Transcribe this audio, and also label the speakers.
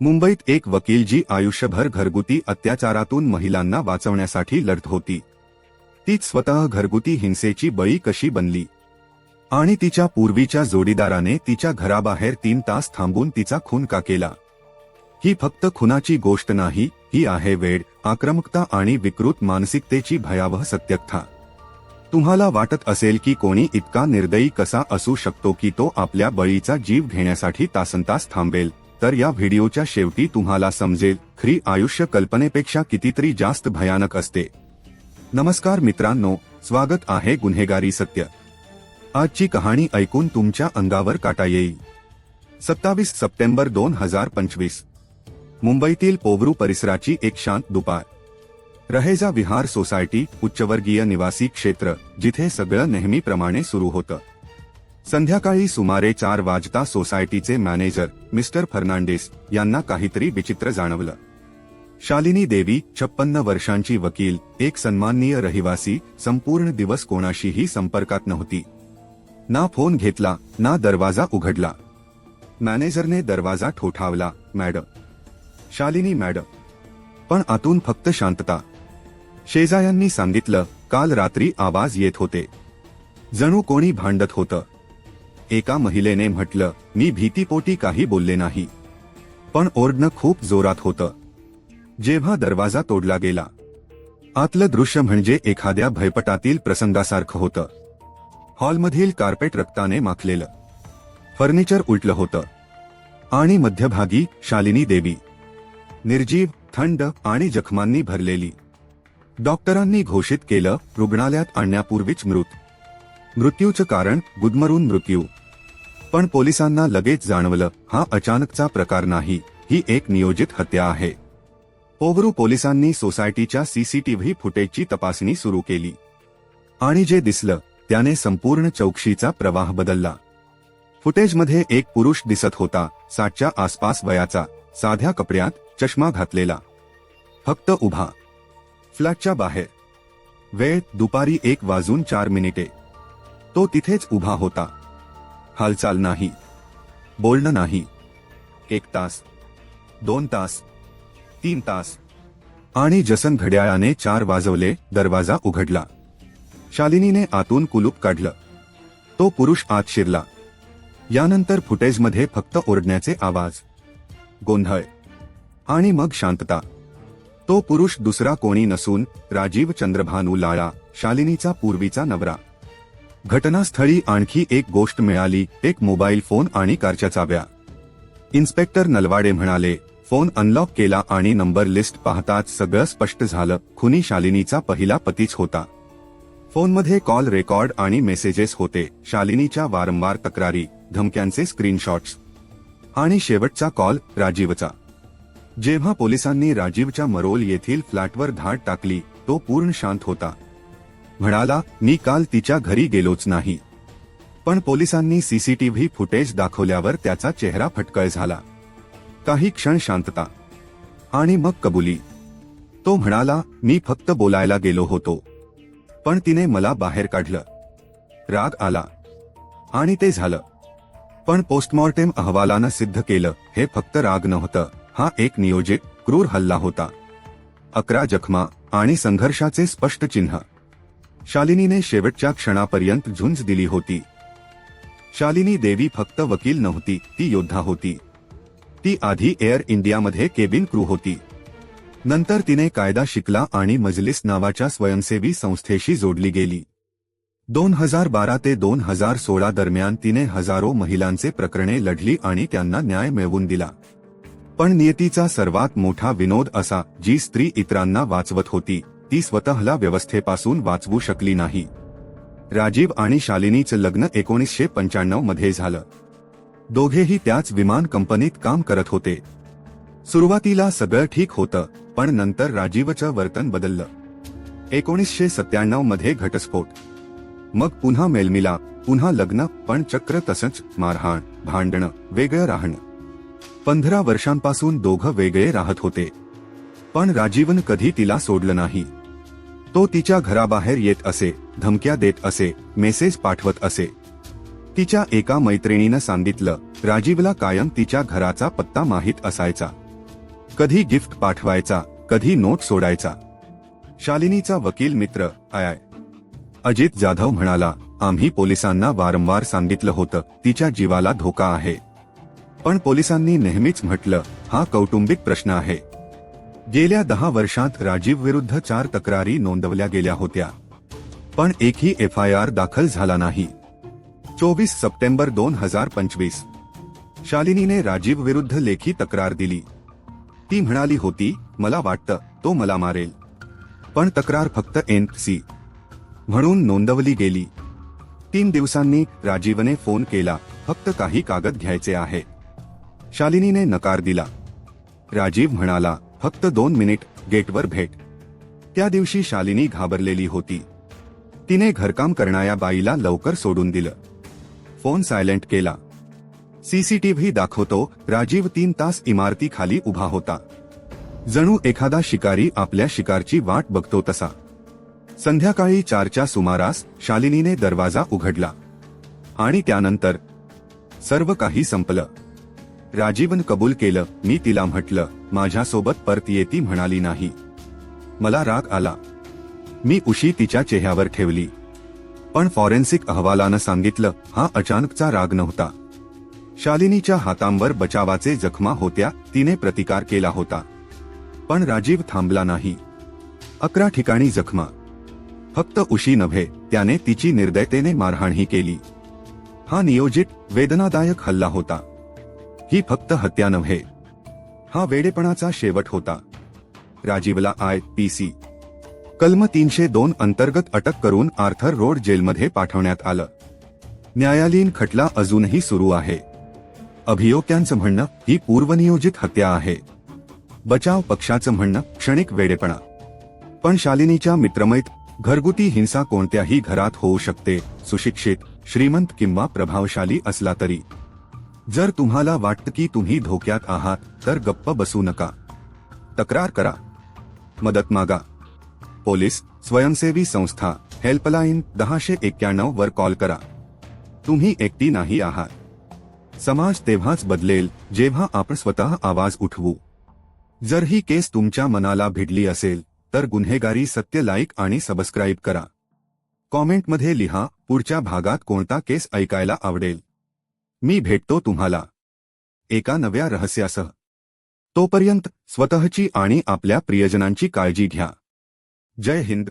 Speaker 1: मुंबईत एक वकील जी आयुष्यभर घरगुती अत्याचारातून महिलांना वाचवण्यासाठी लढत होती. तीच स्वतः घरगुती हिंसेची बळी कशी बनली? आणि तिच्या पूर्वीच्या जोडीदाराने तिच्या घराबाहेर तीन तास थांबून तिचा खून का केला? ही फक्त खुनाची गोष्ट नाही ही आहे वेळ आक्रमकता आणि विकृत मानसिकतेची भयावह सत्यकथा. तुम्हाला वाटत असेल की कोणी इतका निर्दयी कसा असू शकतो की तो आपल्या बळीचा जीव घेण्यासाठी तासनतास थांबेल? तर या व्हिडिओच्या शेवटी तुम्हाला समजेल खरी आयुष्य कल्पनेपेक्षा कितीतरी जास्त भयानक असते. नमस्कार मित्रांनो स्वागत आहे गुन्हेगारी सत्य. आजची कहाणी ऐकून तुमच्या अंगावर काटा येईल. सत्तावीस सप्टेंबर दोन हजार पंचवीस. मुंबईतील पोवरू परिसराची एक शांत दुपार. रहेजा विहार सोसायटी उच्चवर्गीय निवासी क्षेत्र जिथे सगळं नेहमीप्रमाणे सुरू होतं. संध्याकाळी सुमारे चार वाजता सोसायटीचे मॅनेजर मिस्टर फर्नांडिस यांना काहीतरी विचित्र जाणवलं. शालिनी देवी छप्पन्न वर्षांची वकील एक सन्माननीय रहिवासी संपूर्ण दिवस कोणाशीही संपर्कात नव्हती. ना फोन घेतला ना दरवाजा उघडला. मॅनेजरने दरवाजा ठोठावला मॅडम. शालिनी मॅडम. पण आतून फक्त शांतता. शेजायांनी सांगितलं काल रात्री आवाज येत होते. जणू कोणी भांडत होतं. एका महिलेने म्हटलं मी भीतीपोटी काही बोलले नाही. पण ओरडणं खूप जोरात होतं. जेव्हा दरवाजा तोडला गेला आतलं दृश्य म्हणजे एखाद्या भयपटातील प्रसंगासारखं होतं. हॉलमधील कार्पेट रक्ताने माखलेलं. फर्निचर उलटलं होतं. आणि मध्यभागी शालिनी देवी. निर्जीव थंड आणि जखमांनी भरलेली. डॉक्टरांनी घोषित केलं रुग्णालयात आणण्यापूर्वीच मृत. मृत्यूचं कारण गुदमरून मृत्यू. पण पोलिसांना लगेच जाणवलं हा अचानकचा प्रकार नाही ही एक नियोजित हत्या आहे. पोवरू पोलिसांनी सोसायटीच्या सीसीटीव्ही फुटेजची तपासणी सुरू केली. आणि जे दिसलं त्याने संपूर्ण चौकशीचा प्रवाह बदलला. फुटेजमध्ये एक पुरुष दिसत होता साठच्या आसपास वयाचा साध्या कपड्यात चष्मा घातलेला. फक्त उभा. फ्लॅटच्या बाहेर. वेळ दुपारी एक वाजून चार मिनिटे. तो तिथेच उभा होता. हालचाल नाही. बोलणं नाही. एक तास. दोन तास. तीन तास. आणि जसन घड्याळाने चार वाजवले दरवाजा उघडला. शालिनीने आतून कुलूप काढलं. तो पुरुष आत शिरला. यानंतर फुटेजमध्ये फक्त ओरडण्याचे आवाज. गोंधळ. आणि मग शांतता. तो पुरुष दुसरा कोणी नसून राजीव चंद्रभानू लाळा शालिनीचा पूर्वीचा नवरा. घटनास्थळी आणखी एक गोष्ट मिळाली एक मोबाईल फोन आणि कारच्या चाव्या. इन्स्पेक्टर नलवाडे म्हणाले फोन अनलॉक केला आणि नंबर लिस्ट पाहताच सगळं स्पष्ट झालं. खुनी शालिनीचा पहिला पतीच होता. फोनमध्ये कॉल रेकॉर्ड आणि मेसेजेस होते. शालिनीच्या वारंवार तक्रारी धमक्यांचे स्क्रीनशॉट्स. आणि शेवटचा कॉल राजीवचा. जेव्हा पोलिसांनी राजीवच्या मरोल येथील फ्लॅटवर धाड टाकली तो पूर्ण शांत होता. म्हणाला मी काल तिच्या घरी गेलोच नाही. पण पोलिसांनी सीसीटीव्ही फुटेज दाखवल्यावर त्याचा चेहरा फटकळ झाला. काही क्षण शांतता आणि मग कबुली. तो म्हणाला मी फक्त बोलायला गेलो होतो. पण तिने मला बाहेर काढलं. राग आला. आणि ते झालं. पण पोस्टमॉर्टेम अहवालानं सिद्ध केलं हे फक्त राग नव्हतं. हा एक नियोजित क्रूर हल्ला होता. अकरा जखमा आणि संघर्षाचे स्पष्ट चिन्ह. शालिनीने शेवटच्या क्षणापर्यंत झुंज दिली होती. शालिनी देवी फक्त वकील नव्हती ती योद्धा होती. ती आधी एअर इंडियामध्ये केबिन क्रू होती. नंतर तिने कायदा शिकला आणि मजलिस नावाच्या स्वयंसेवी संस्थेशी जोडली गेली. दोन हजार बारा ते दोन हजार सोळा दरम्यान तिने हजारो महिलांचे प्रकरणे लढली आणि त्यांना न्याय मिळवून दिला. पण नियतीचा सर्वात मोठा विनोद असा जी स्त्री इतरांना वाचवत होती. ती स्वतःला व्यवस्थेपासून वाचवू शकली नाही. राजीव आणि शालिनीचं लग्न एकोणीसशे पंच्याण्णवमध्ये झालं. दोघेही त्याच विमान कंपनीत काम करत होते. सुरुवातीला सगळं ठीक होतं पण नंतर राजीवचं वर्तन बदललं. एकोणीसशे सत्त्याण्णवमध्ये घटस्फोट. मग पुन्हा मेलमिला पुन्हा लग्न पण चक्र तसंच मारहाण भांडणं वेगळं राहणं. पंधरा वर्षांपासून दोघं वेगळे राहत होते. पण राजीवन कधी तिला सोडलं नाही. तो तिच्या घराबाहेर येत असे धमक्या देत असे मेसेज पाठवत असे. तिच्या एका मैत्रिणीनं सांगितलं राजीवला कायम तिच्या घराचा पत्ता माहीत असायचा. कधी गिफ्ट पाठवायचा कधी नोट सोडायचा. शालिनीचा वकील मित्र आय अजित जाधव म्हणाला आम्ही पोलिसांना वारंवार सांगितलं होतं तिच्या जीवाला धोका आहे. पण पोलिसांनी नेहमीच म्हटलं हा कौटुंबिक प्रश्न आहे. गेल्या दहा वर्षात राजीव विरुद्ध चार तक्रारी नोंदवल्या गेल्या होत्या. पण एकही एफ आय आर दाखल झाला नाही. चोवीस सप्टेंबर दोन हजार पंचवीस. शालिनीने राजीव विरुद्ध लेखी तक्रार दिली. ती म्हणाली होती मला वाटतं तो मला मारेल. पण तक्रार फक्त एन सी. म्हणून नोंदवली गेली. तीन दिवसांनी राजीवने फोन केला फक्त काही कागद घ्यायचे आहे. शालिनीने नकार दिला. राजीव म्हणाला फक्त दोन मिनिट गेटवर भेट. त्या दिवशी शालिनी घाबरलेली होती. तिने घरकाम करणाऱ्या बाईला लवकर सोडून दिलं. फोन सायलेंट केला. सीसीटीव्ही दाखवतो राजीव तीन तास इमारतीखाली उभा होता. जणू एखादा शिकारी आपल्या शिकारची वाट बघतो तसा. संध्याकाळी चारच्या सुमारास शालिनीने दरवाजा उघडला. आणि त्यानंतर सर्व काही संपलं. राजीवन कबूल केलं मी तिला म्हटलं माझ्यासोबत परत येती म्हणाली नाही. मला राग आला. मी उशी तिच्या चेहऱ्यावर ठेवली. पण फॉरेन्सिक अहवालानं सांगितलं हा अचानकचा राग नव्हता. शालिनीच्या हातांवर बचावाचे जखमा होत्या तिने प्रतिकार केला होता. पण राजीव थांबला नाही. अकरा ठिकाणी जखमा. फक्त उशी नव्हे त्याने तिची निर्दयतेने मारहाणही केली. हा नियोजित वेदनादायक हल्ला होता. ही फक्त हत्या नव्हे. हा वेडेपणाचा शेवट होता. राजीवला आय पी सी. कलम तीनशे दोन अंतर्गत अटक करून आर्थर रोड जेलमध्ये पाठवण्यात आलं. न्यायालयीन खटला अजूनही सुरू आहे. अभियोक्यांचं म्हणणं ही पूर्वनियोजित हत्या आहे. बचाव पक्षाचं म्हणणं क्षणिक वेडेपणा. पण शालिनीच्या मित्रमैत घरगुती हिंसा कोणत्याही घरात होऊ शकते सुशिक्षित श्रीमंत किंवा प्रभावशाली असला तरी. जर तुम्हाला वाटतं की तुम्ही धोक्यात आहात तर गप्प बसू नका. तक्रार करा. मदत मागा. पोलीस स्वयंसेवी संस्था हेल्पलाईन दहाशे एक्क्याण्णव वर कॉल करा. तुम्ही एकटी नाही आहात. समाज तेव्हाच बदलेल जेव्हा आपण स्वतः आवाज उठवू. जर ही केस तुमच्या मनाला भिडली असेल तर गुन्हेगारी सत्य लाईक आणि सबस्क्राईब करा. कॉमेंटमध्ये लिहा पुढच्या भागात कोणता केस ऐकायला आवडेल. मी भेटतो तुम्हाला. एका नव्या रहस्यासह. तोपर्यंत स्वतःची आणि आपल्या प्रियजनांची काळजी घ्या. जय हिंद.